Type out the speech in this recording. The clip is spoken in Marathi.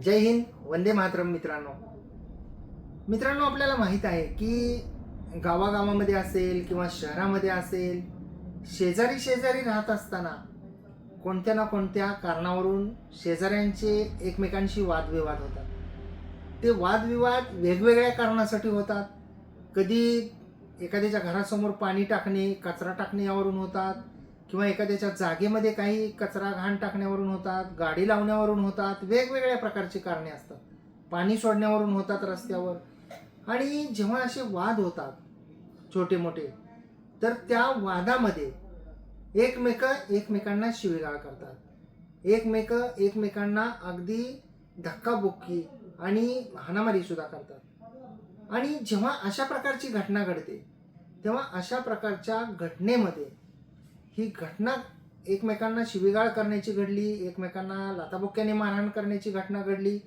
जय हिंद वंदे मातरम मित्रांनो. मित्रांनो आपल्याला माहीत आहे की गावागावामध्ये असेल किंवा शहरामध्ये असेल शेजारी शेजारी राहत असताना कोणत्या ना कोणत्या कारणावरून शेजाऱ्यांचे एकमेकांशी वादविवाद होतात. ते वादविवाद वेगवेगळ्या कारणासाठी होतात. कधी एखाद्याच्या घरासमोर पाणी टाकणे कचरा टाकणे यावरून होतात. किंवा एखाद्याच्या जागेमध्ये काही कचरा घाण टाकण्यावरून होतात गाडी लावण्यावरून होतात वेगवेगळ्या प्रकारची कारणे असतात. पाणी सोडण्यावरून होतात रस्त्यावर. आणि जेव्हा असे वाद होतात छोटे मोठे तर त्या वादामध्ये एकमेक एकमेकांना शिवीगाळ करतात. एकमेक एकमेकांना अगदी धक्काबुक्की आणि हाणामारीसुद्धा करतात. आणि जेव्हा अशा प्रकारची घटना घडते तेव्हा अशा प्रकारच्या घटनेमध्ये ही घटना एकमेकांना शिवीगाळ करण्याची घडली एकमेकांना लाताबुक्क्याने मारहाण करण्याची घटना घडली.